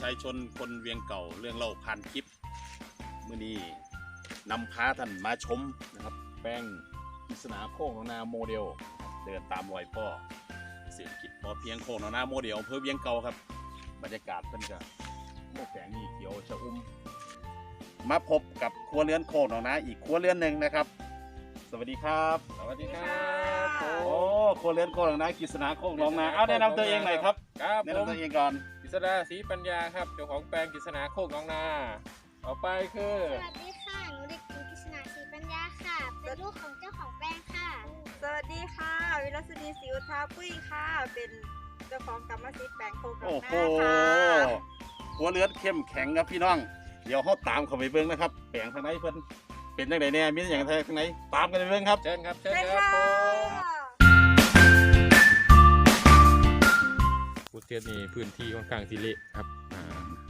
ชายชนคนเวียงเก่าเรื่องเล่าผ่านคลิปมื่อนี้นำพาท่านมาชมนะครับ แป้งปริศนาโค้งของนาโมเดล เดินตามรอยพ่อเศรษฐกิจพอเพียงโค้งของนาโมเดลอำเภอเวียงเก่าครับ บรรยากาศเพิ่นก็โอ้แสงนี่เขียวชะอุ่มมาพบกับครัวเรือนโค้งของนาอีกครัวเรือนหนึ่งนะครับ สวัสดีครับ สวัสดีครับโอ้ครัวเรือนโค้งของนากฤษณาโค้งของนาเอาแนะนำตัวเองหน่อยครับครับแนะผมนำตัวเองก่อนกฤ ษดาศรีปัญญาครับเจ้าของแปลงกฤษณาโคกน้องนาต่อไปคือ สวัสดีค่ะ หนูเด็กหญิงกฤษณาศรีปัญญาค่ะ เป็นลูกของเจ้าของแป้งค่ะ สวัสดีค่ะ วิรัสนีสิวทาปุ้ยค่ะ เป็นเจ้าของกรรมสิทธิ์แปลงโคกโอ้หโหน้าค่ะ หัวเลือดเข้มแข็งครับพี่น้อง เดี๋ยวเขาตามเข้าไปเบิ่งนะครับแปลงทางไหนเพิ่นเป็นจังไดแน่มีอย่างทางไหนตามกันไปเบิ่งครับ เชิญครับ เชิญเชิญครับค่ะผม เทศนี่พื้นที่ค่อนข้างที่เละครับ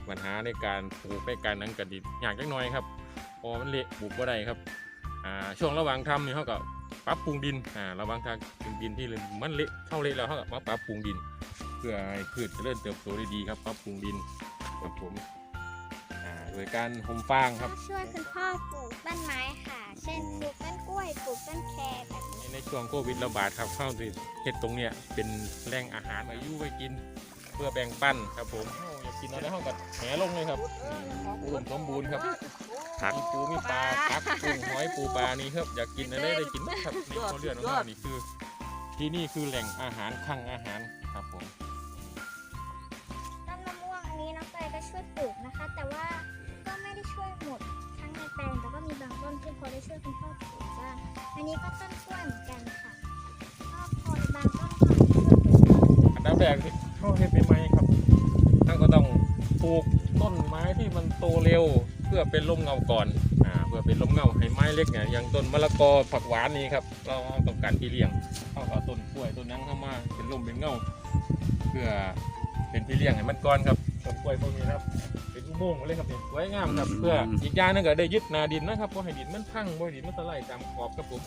ปัญหาในการปลูกในการนั้นก็ดีอยากจักหน่อยครับพอมันเละปลูกก็ได้ครับช่วงระหว่างทำนี่เขาก็ปรับปรุงดินระหว่างทางเป็นดินที่มันเละเข้าเละแล้วเขาก็มาปรับปรุงดิน เพื่อให้พืชเจริญเติบโตได้ดีครับปรับปรุงดินครับผม โดยการห่มฟางครับ ช่วยคุณพ่อปลูกต้นไม้ค่ะ เช่นปลูกต้นกล้วยปลูกต้นแครแบบนี้ในช่วงโควิดระบาดครับเข้าที่เฮ็ดตรงเนี้ยเป็นแหล่งอาหารมาอยู่ไว้กิน เพื่อแบ่งปันครับผมเฮาอยากกินอะไรเฮาก็แหลงเลยครับอุดมสมบูรณ์ครับผักมีปูมีปลาผักกุ้งหอยปูปลานี่ครับอยากกินอะไรได้กินหมดครับนี่เขาเรือนของเรานี่คือ ที่นี่คือแหล่งอาหารคลังอาหารครับผม ได้ช่วยคุณพ่อปลูกบ้างอันนี้ก็ต้นกล้วยเหมือนกันค่ะก็พอบางต้นก็ช่วยปลูกอันดับแรกที่เขาเฮ็ดใหม่ๆครับท่านก็ต้องปลูกต้นไม้ที่มันโตเร็ว เพื่อเป็นร่มเงาก่อนอ่าเพื่อเป็นร่มเงาให้ไม้เล็กเนี่ยอย่างต้นมะละกอผักหวานนี่ครับเราต้องการที่เลี้ยงเขาก็เอาต้นกล้วยต้นนั้นเข้ามาเป็นร่มเป็นเงา เพื่อเป็นที่เลี้ยงให้มันก่อนครับ วยพวกนี้นะครับเป็นอุโมงค์เลยครับเนี่ยสวยงามครับอืมเพื่ออีกอย่างหนึงก็ได้ยึดนาดินนะครับเพราะให้ดินมันพังบ่ให้ดินมันสไลด์ตามขอบครับผม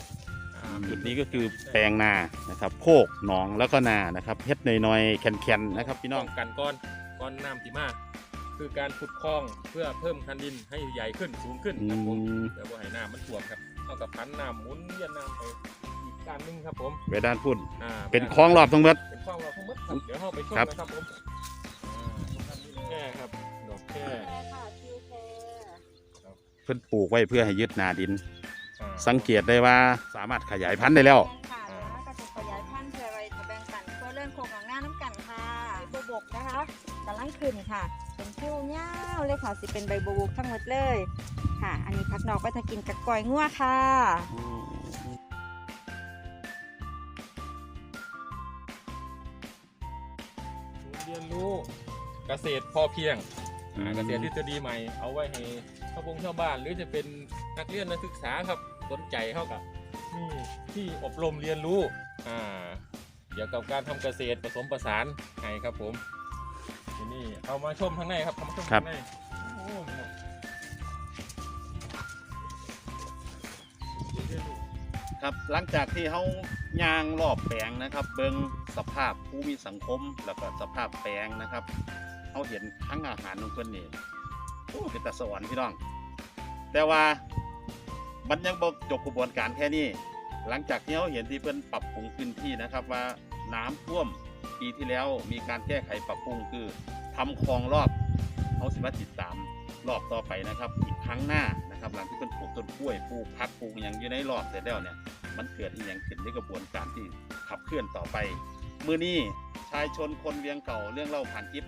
อ่าจุดนี้ก็คือแปลงนานะครับโคกหนองแล้วก็นานะครับเฮ็ดน้อยๆแข็งๆนะครับพี่น้องป้กันก้อนก้อนน้ำที่มาก คือการขุดคลองเพื่อเพิ่มคันดินให้ใหญ่ขึ้นสูงขึ้นอืครับผม มเดี๋ยวว่าให้น้ำมันท่วมครับเท่ากับพันน้ำหมุนเวียนน้ำไปอีกการหนึงครับผมเวด้านพุ่นอ่าเป็นคลองรอบทั้งหมด เป็นคลองเราทั้งหมดครับเดี๋ยวเราไปชมครับ นะครับผมอ่าแค่ครับ ดอกแค่ค่ะคิวแคร์เพิ่นปลูกไว้เพื่อให้ยึดนาดิน อ่าสังเกตได้ว่าสามารถขยายพันธุ์ได้แล้วค่ะแล้วก็จะขยายพันธุ์เพื่ออะไรจะแบ่งปันเพื่อเรื่องโคกหลังหน้าน้ำกันค่ะใบบัวบกนะคะกำลังขึ้นค่ะ เป็นคิ้วยาวเลยค่ะสิเป็นใบบัวบกทั้งหมดเลยค่ะ อันนี้พักนอกไปถ้ากินกับก้อยงัวค่ะเรียนรู้เกษตรพอเพียงอ่าเกษตรทฤษฎีใหม่เอาไว้ให้ชาวบงชาวบ้าน หรือจะเป็นนักเรียนนักศึกษาครับสนใจเท่ากับนี่ที่อบรมเรียนรู้อ่าเกี่ยวกับการทำเกษตรผสมผสานให้ครับผมที่นี่เอามาชมข้างในครับเอามาชมครับข้างในโอ้โหเรียนรู้ครับหลังจากที่เขายางรอบแปลงนะครับ เบิงสภาพภูมิสังคมแล้วก็สภาพแปลงนะครับ เขาเห็นทั้งอาหารของเพิ่นนี่โอ้เป็นตะสวรรค์พี่น้อง แต่ว่ามันยังบ่จบกระบวนการแค่นี้ หลังจากที่เขาเห็นที่เพิ่นปรับปรุงพื้นที่นะครับว่าน้ำท่วมปีที่แล้วมีการแก้ไขปรับปรุงคือทำคลองรอบเขาสิมาติดตามรอบต่อไปนะครับ อีกครั้งหน้านะครับ หลังที่เพิ่นปลูกต้นกล้วยปลูกพักปลูกอย่างอยู่ในรอบเสร็จแล้วเนี่ยมันเกิดอีกอย่างขึ้นในกระบวนการที่ขับเคลื่อนต่อไป มือนี้ชายชนคนเวียงเก่าเรื่องเล่าผ่านคลิป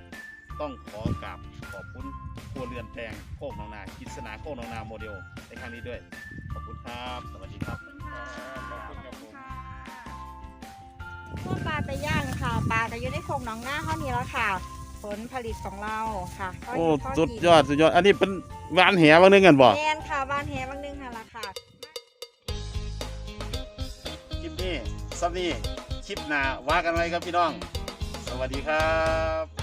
ต้องขอกราบขอบคุณครัวเรือนแปลงโคกหนองนากิษณาโคกหนองนาโมเดลในครั้งนี้ด้วย ขอบคุณครับ สวัสดีครับขอบคุณค่ะพวกปลาไปย่างค่ะ ปลาก็อยู่ในโครงหนองหน้าเท่านี้แล้วค่ะ ผลผลิตของเราค่ะก็โอ้ข้สุดยอดสุดยอด อันนี้เป็นวานแหบางนึงกันบ่แมนค่ะบ้านแฮบางนึงค่ะราคา คลิปนี้ซับนี่คลิปหน้าว่ากันไว้ครับพี่น้อง สวัสดีครับ